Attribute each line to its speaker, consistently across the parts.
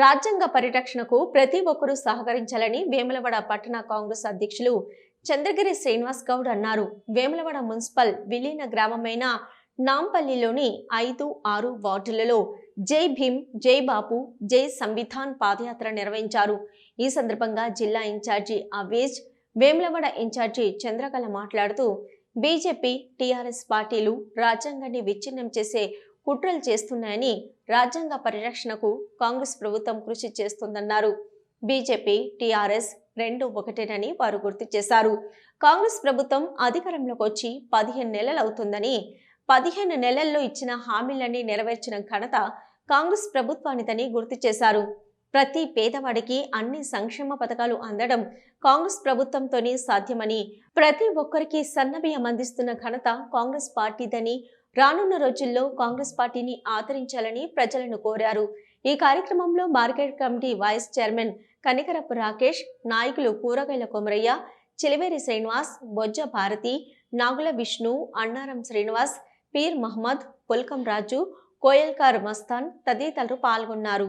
Speaker 1: రాజ్యాంగ పరిరక్షణకు ప్రతి ఒక్కరూ సహకరించాలని వేములవాడ పట్టణ కాంగ్రెస్ అధ్యక్షులు చంద్రగిరి శ్రీనివాస్ గౌడ్ అన్నారు. వేములవాడ మున్సిపల్ విలీన గ్రామమైన నాంపల్లిలోని ఐదు ఆరు వార్డులలో జై భీమ్ జై బాపు జై సంవిధాన్ పాదయాత్ర నిర్వహించారు. ఈ సందర్భంగా జిల్లా ఇన్ఛార్జి అవేజ్ వేములవాడ ఇన్ఛార్జి చంద్రకళ మాట్లాడుతూ బీజేపీ టీఆర్ఎస్ పార్టీలు రాజ్యాంగాన్ని విచ్ఛిన్నం చేసే కుట్రలు చేస్తున్నాయని రాజ్యాంగ పరిరక్షణకు కాంగ్రెస్ ప్రభుత్వం కృషి చేస్తుందన్నారు. బీజేపీ టీఆర్ఎస్ రెండు ఒకటేనని వారు గుర్తు చేశారు. కాంగ్రెస్ ప్రభుత్వం అధికారంలోకి వచ్చి పదిహేను నెలలు అవుతుందని పదిహేను నెలల్లో ఇచ్చిన హామీలన్నీ నెరవేర్చిన ఘనత కాంగ్రెస్ ప్రభుత్వానిదని గుర్తు చేశారు. ప్రతి పేదవాడికి అన్ని సంక్షేమ పథకాలు అందడం కాంగ్రెస్ ప్రభుత్వంతోనే సాధ్యమని ప్రతి ఒక్కరికి సన్నబియ్యం అందిస్తున్న ఘనత కాంగ్రెస్ పార్టీదని రానున్న రోజుల్లో కాంగ్రెస్ పార్టీని ఆదరించాలని ప్రజలను కోరారు. ఈ కార్యక్రమంలో market committee vice chairman Kanikarapu Rakesh నాయకులు కూరగాయల కొమరయ్య చిలివేరి శ్రీనివాస్ బొజ్జ భారతి నాగుల విష్ణు అన్నారం శ్రీనివాస్ పీర్ మహమ్మద్ పుల్కం రాజు కోయల్కార్ మస్తాన్ తదితరులు పాల్గొన్నారు.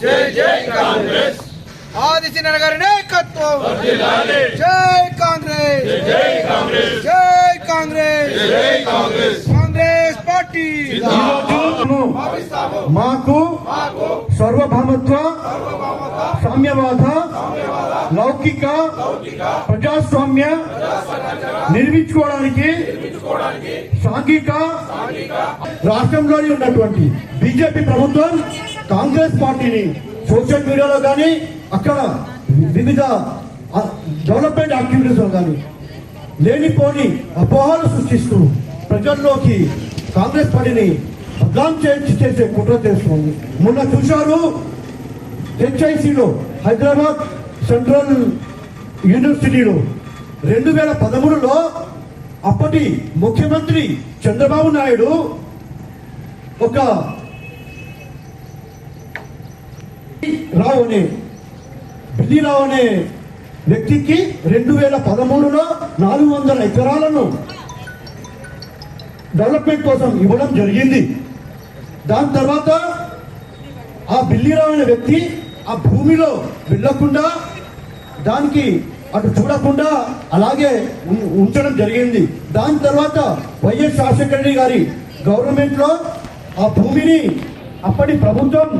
Speaker 2: కాంగ్రెస్ జై జై కాంగ్రెస్
Speaker 3: ఆదిశీన గారి నాయకత్వం జై కాంగ్రెస్ జై కాంగ్రెస్ జై కాంగ్రెస్ జై కాంగ్రెస్ కాంగ్రెస్ పార్టీ
Speaker 4: మాకు సర్వభౌమత్వ సామ్యవాద లౌకిక ప్రజాస్వామ్య నిర్మించుకోవడానికి సాంఘిక రాష్ట్రంలోని ఉన్నటువంటి బీజేపీ ప్రభుత్వం కాంగ్రెస్ పార్టీని సోషల్ మీడియాలో కానీ అక్కడ వివిధ డెవలప్మెంట్ యాక్టివిటీస్లో కానీ లేనిపోని అపోహలు సృష్టిస్తూ ప్రజల్లోకి కాంగ్రెస్ పార్టీని బదనాం చేయించి చేసే కుట్ర చేస్తుంది. మొన్న చూశారు హెచ్ఐసిలో హైదరాబాద్ సెంట్రల్ యూనివర్సిటీలో రెండు వేల పదమూడులో అప్పటి ముఖ్యమంత్రి చంద్రబాబు నాయుడు ఒక రావు అనే బిల్లీరావు అనే వ్యక్తికి రెండు వేల పదమూడులో నాలుగు వందల ఎకరాలను డెవలప్మెంట్ కోసం ఇవ్వడం జరిగింది. దాని తర్వాత ఆ బిల్లీరావు అనే వ్యక్తి ఆ భూమిలో వెళ్ళకుండా దానికి అటు చూడకుండా అలాగే ఉంచడం జరిగింది. దాని తర్వాత వైఎస్ రాజశేఖర రెడ్డి గారి గవర్నమెంట్లో ఆ భూమిని అప్పటి ప్రభుత్వం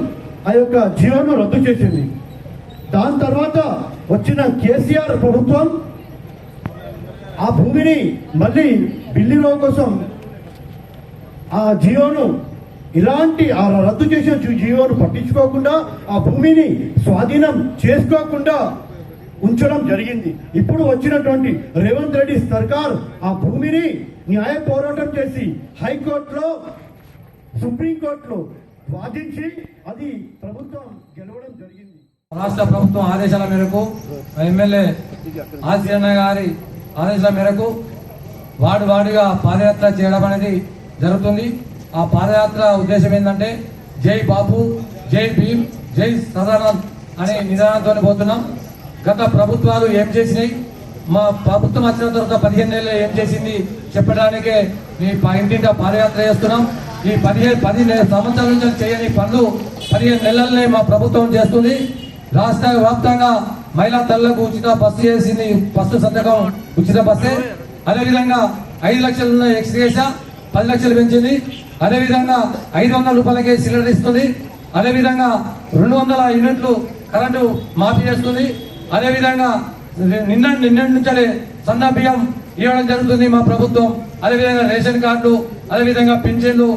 Speaker 4: ఆ యొక్క జీవోను రద్దు చేసింది. దాని తర్వాత వచ్చిన కేసీఆర్ ప్రభుత్వం ఆ భూమిని మళ్ళీ బిల్లీరావు కోసం ఆ జియోను ఇలాంటి ఆ రద్దు చేసిన జి- జియోను పట్టించుకోకుండా ఆ భూమిని స్వాధీనం చేసుకోకుండా ఉంచడం జరిగింది. ఇప్పుడు వచ్చినటువంటి రేవంత్ రెడ్డి సర్కార్ ఆ భూమిని న్యాయ పోరాటం చేసి హైకోర్టులో సుప్రీంకోర్టులో వాదించి అది ప్రభుత్వం గెలవడం జరిగింది.
Speaker 5: రాష్ట్ర ప్రభుత్వం ఆదేశాల మేరకు ఎమ్మెల్యే ఆశీర్ణ గారి ఆదేశాల మేరకు వార్డు వార్డుగా పాదయాత్ర చేయడం అనేది జరుగుతుంది. ఆ పాదయాత్ర ఉద్దేశం ఏంటంటే జై బాపు జై భీమ్ జై సదానంద్ అనే నిదానంతో పోతున్నాం. గత ప్రభుత్వాలు ఏం చేసినాయి? మా ప్రభుత్వం వచ్చిన తర్వాత పదిహేను నెలలు ఏం చేసింది? చెప్పడానికే మీ ఇంటింట ఇంటింటా పాదయాత్ర చేస్తున్నాం. ఈ పదిహేను పది సంవత్సరాల నుంచి చేయని పనులు పదిహేను నెలలనే మా ప్రభుత్వం చేస్తుంది. రాష్ట్ర వ్యాప్తంగా మహిళా తల్లకు ఉచిత బస్సు చేసింది బస్సు సంతకం ఉచిత బస్సే. అదేవిధంగా ఐదు లక్షలు ఉన్న ఎక్స్గ్రేష పది లక్షలు పెంచింది. అదేవిధంగా ఐదు వందల రూపాయలకే సిలిండర్ ఇస్తుంది. అదేవిధంగా రెండు వందల యూనిట్లు కరెంటు మాఫీ చేస్తుంది. అదేవిధంగా నిన్న నిన్నటి నుంచే సన్న బియ్యం ఇవ్వడం జరుగుతుంది మా ప్రభుత్వం. అదేవిధంగా రేషన్ కార్డు అదేవిధంగా పింఛన్లు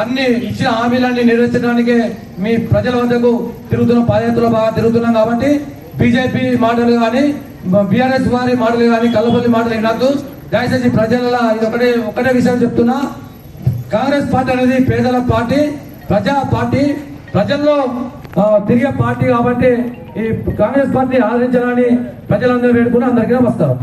Speaker 5: అన్ని ఇచ్చిన హామీలన్నీ నెరవేర్చడానికే మీ ప్రజల వద్దకు తిరుగుతున్న పాదయాత్రలో బాగా తిరుగుతున్నాం కాబట్టి బీజేపీ మాటలు కానీ బీఆర్ఎస్ వారి మాటలు కానీ కల్లపల్లి మాటలు వినద్దు. దయచేసి ప్రజల ఇది ఒకటే ఒకటే విషయం చెప్తున్నా. కాంగ్రెస్ పార్టీ అనేది పేదల పార్టీ ప్రజా పార్టీ. ప్రజల్లో తిరిగే పార్టీ కాబట్టి ఈ కాంగ్రెస్ పార్టీ ఆదరించాలని ప్రజలందరూ వేడుకుని అందరికీ నమస్కారం.